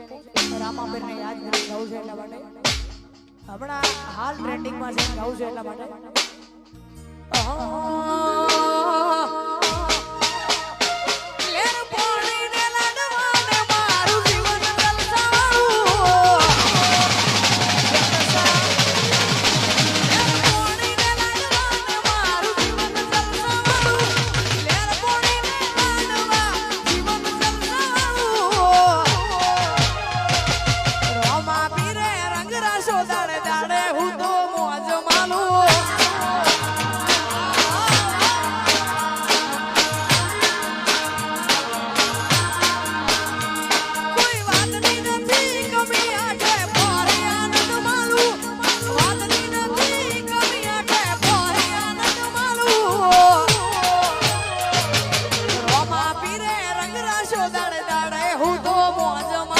છે યાદ કરી ગાઉં છે એટલા માટે. હમણાં હાલ ટ્રેન્ડિંગમાં છે ગાઉં છે એટલા માટે. દાડે દાડે હું તો મોજમાં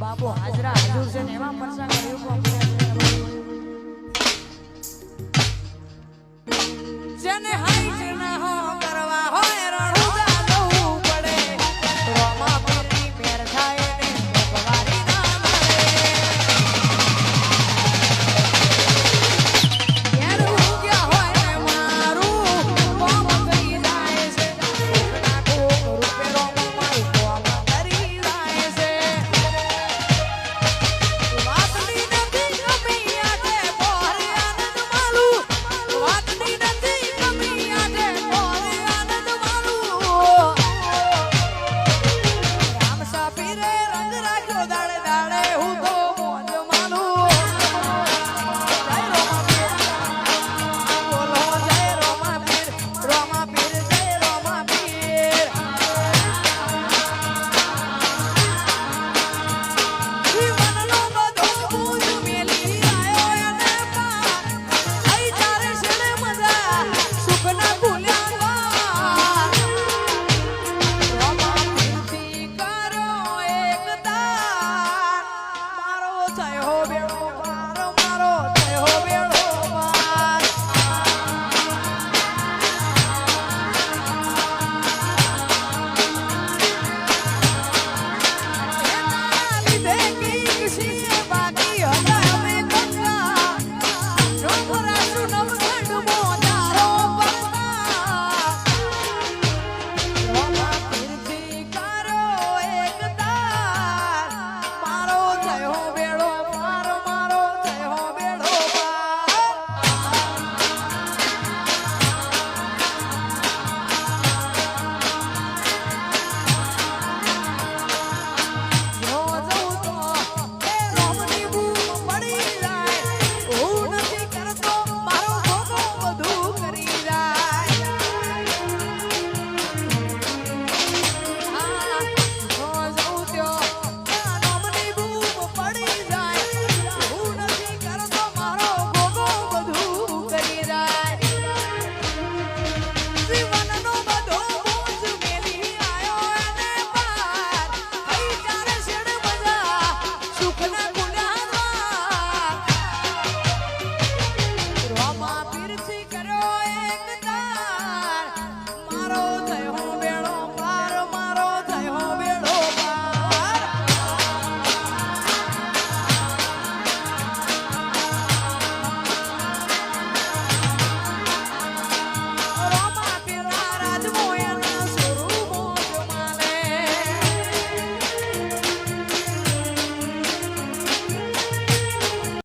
બાબો હાજરા હાજર છે ને એવા પરસા કર્યું